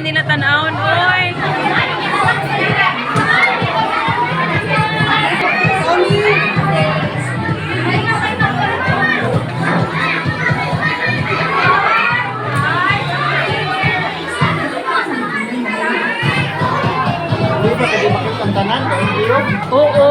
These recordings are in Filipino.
nila tanawon, oy. Di ba kadi makita ang tanan iyo? Oo.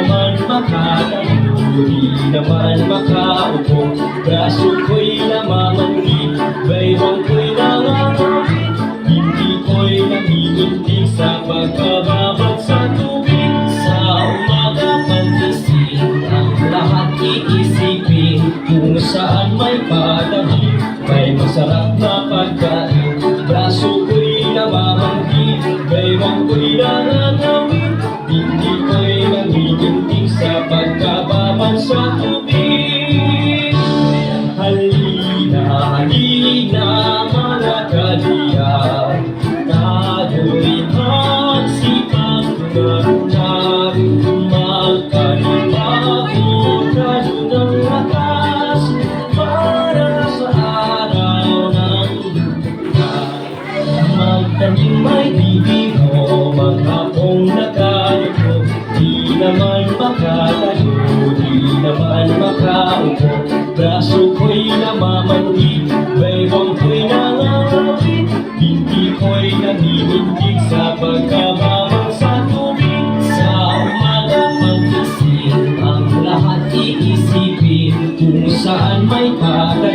naman makatayo, di naman makaupo. Braso ko'y namamanggi, baywang ko'y nangangawit Hindi ko'y namimintig sa pagkababag sa tubig. Sa umaga pagkising, ang lahat iisipin Kung saan may padahin, Nina. Naman makatayo, di naman makaupo. Braso ko'y namamanggi, baywang ko'y nangangawit Hindi ko'y namimintig sa pagkababang sa tubig. Sa umaga pagkising, ang lahat iisipin Kung saan may padahin,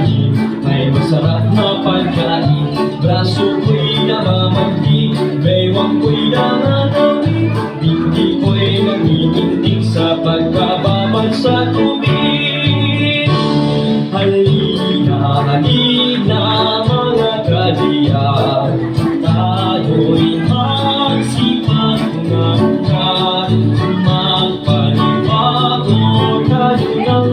Thank you.